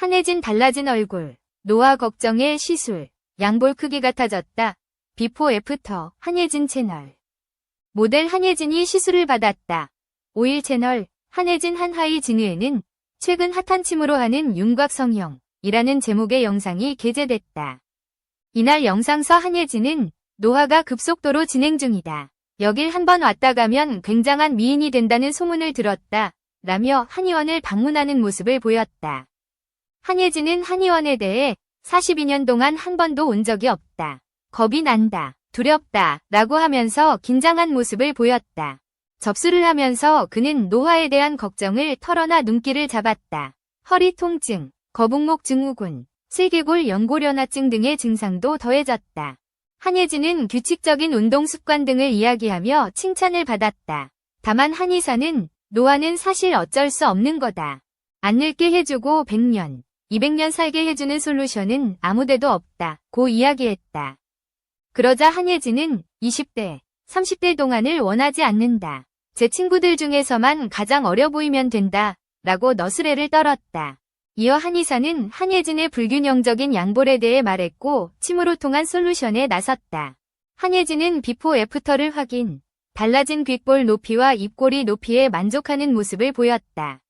한혜진 달라진 얼굴, 노화 걱정의 시술, 양볼 크기 같아졌다. 비포 애프터 한혜진 채널. 모델 한혜진이 시술을 받았다. 5일 채널 한혜진 한하이 진우에는 최근 핫한 침으로 하는 윤곽 성형이라는 제목의 영상이 게재됐다. 이날 영상서 한혜진은 노화가 급속도로 진행 중이다. 여길 한번 왔다 가면 굉장한 미인이 된다는 소문을 들었다. 라며 한의원을 방문하는 모습을 보였다. 한예진은 한의원에 대해 42년 동안 한 번도 온 적이 없다. 겁이 난다. 두렵다. 라고 하면서 긴장한 모습을 보였다. 접수를 하면서 그는 노화에 대한 걱정을 털어놔 눈길을 잡았다. 허리 통증, 거북목 증후군, 슬개골 연골연화증 등의 증상도 더해졌다. 한예진은 규칙적인 운동 습관 등을 이야기하며 칭찬을 받았다. 다만 한의사는 노화는 사실 어쩔 수 없는 거다. 안 늙게 해주고 100년, 200년 살게 해주는 솔루션은 아무데도 없다. 고 이야기했다. 그러자 한예진은 20대, 30대 동안을 원하지 않는다. 제 친구들 중에서만 가장 어려 보이면 된다. 라고 너스레를 떨었다. 이어 한의사는 한예진의 불균형적인 양볼에 대해 말했고 침으로 통한 솔루션에 나섰다. 한예진은 비포 애프터를 확인, 달라진 귓볼 높이와 입꼬리 높이에 만족하는 모습을 보였다.